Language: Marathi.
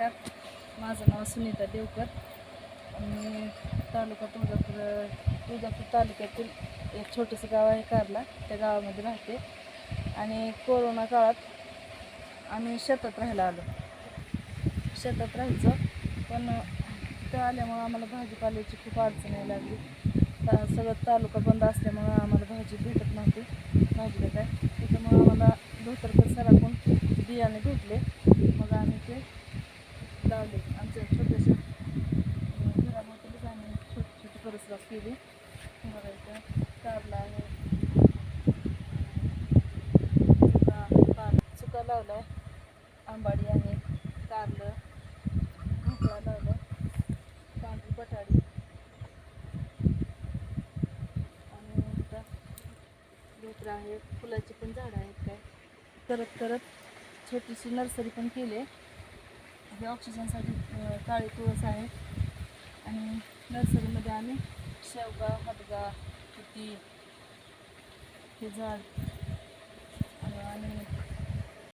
नमस्कार माझं नाव सुनीता देवकर. मी तालुका तुळजापूर तुळजापूर तालुक्यातील एक छोटंसं गाव आहे कारला. त्या गावामध्ये राहते. आणि कोरोना काळात आम्ही शेतात राहायला आलो. शेतात राहायचो. पण तिथं आल्यामुळं आम्हाला भाजीपाल्याची खूप अडचण यायला लागली. ता सगळं तालुका बंद असल्यामुळं आम्हाला भाजी भेटत नव्हती. भाजीला काय? त्याच्यामुळं आम्हाला धोतर सराकून बियाणे भेटले मग आम्ही ते लावले आमच्या छोट्याशा अं, आम्ही छोटी छोटी परसबाग केली. बघा इथं कारला आहे. चुका पान चुका लावला आहे आंबाडी आहे कारलं भोपळा लावला. पांढरी बटाडी. आणि इथं धोत्र आहे फुलाची पण झाडं आहेत काय. करत करत छोटीशी नर्सरी पण केली आहे. हे ऑक्सिजनसाठी काळी तुळस आहे. आणि नर्सरीमध्ये आम्ही शेवगा हदगा तुती हे झाड. आणि